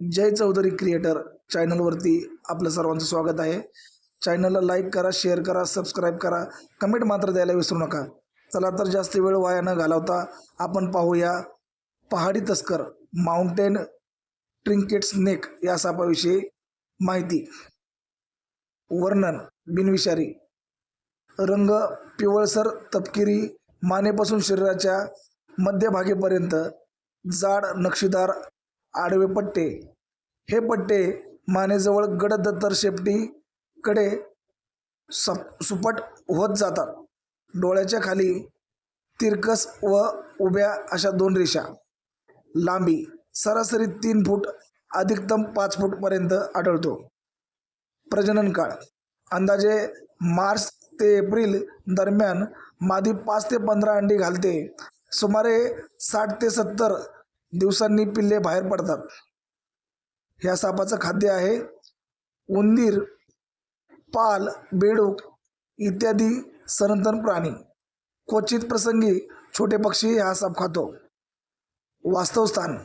जय Chaudhari creator चॅनलवरती आपलं सर्वांचं स्वागत आहे. चॅनलला लाईक करा शेअर करा सबस्क्राईब करा. कमेंट मात्र द्यायला विसरू नका. चला तर जास्त वेळ वाया न घालवता आपण पाहूया पहाडी तस्कर माउंटेन ट्रिंकेट स्नेक या सापाविषयी माहिती. वर्णन बिनविषारी. रंग पिवळसर तपकिरी मानेपासून शरीराच्या मध्यभागेपर्यंत जाड नक्षीदार आडवे पट्टे. हे पट्टे मानेजवळ गडदत्तर शेपटीकडे सप सुपट होत जातात. डोळ्याच्या खाली तिरकस व उभ्या अशा दोन रेषा. लांबी सरासरी तीन फूट अधिकतम पाच फूटपर्यंत आढळतो. प्रजनन काळ. अंदाजे मार्च ते एप्रिल दरम्यान मादी पाच ते पंधरा अंडी घालते. सुमारे साठ ते सत्तर दिवसांनी पिल्ले बाहेर पडतात. ह्या सापाचं खाद्य आहे उंदीर पाल बेडूक इत्यादी सनातन प्राणी. क्वचित प्रसंगी छोटे पक्षी हा साप खातो. वास्तवस्थान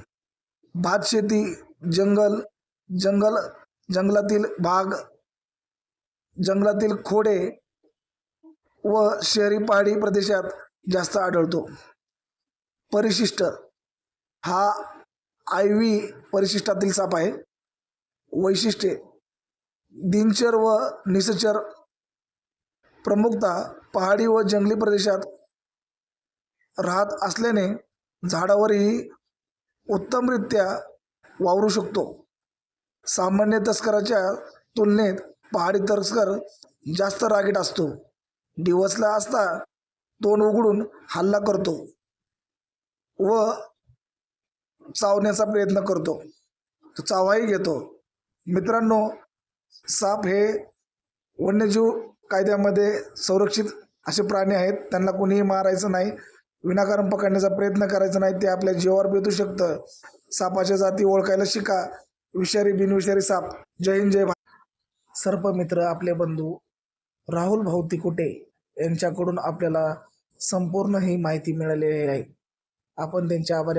भातशेती जंगल जंगल जंगलातील भाग जंगलातील खोडे व शहरी पहाडी प्रदेशात जास्त आढळतो. परिशिष्ट हा आय व्ही परिशिष्टातील साप आहे. वैशिष्ट्ये. दिनचर व निसचर. प्रमुखता पहाडी व जंगली प्रदेशात राहत असल्याने झाडावरही उत्तमरित्या वावरू शकतो. सामान्य तस्कराच्या तुलनेत पहाडी तस्कर जास्त रागीट असतो. दिवसला असता तोंड उघडून हल्ला करतो. व चावण्याचा प्रयत्न करतो. तो चावाही घेतो. मित्रांनो साप हे वन्यजीव कायद्यामध्ये संरक्षित असे प्राणी आहेत. त्यांना कोणीही मारायचं नाही. विनाकारण पकडण्याचा प्रयत्न करायचा नाही. ते आपल्या जीवावर बेतू शकतं. सापाच्या जाती ओळखायला शिका. विषारी बिनविषारी साप. जय हिंद जय भारत. सर्पमित्र आपले बंधू राहुल भाऊ तिकुटे यांच्याकडून आपल्याला संपूर्ण ही माहिती मिळालेली आहे. आपण त्यांच्या आभारी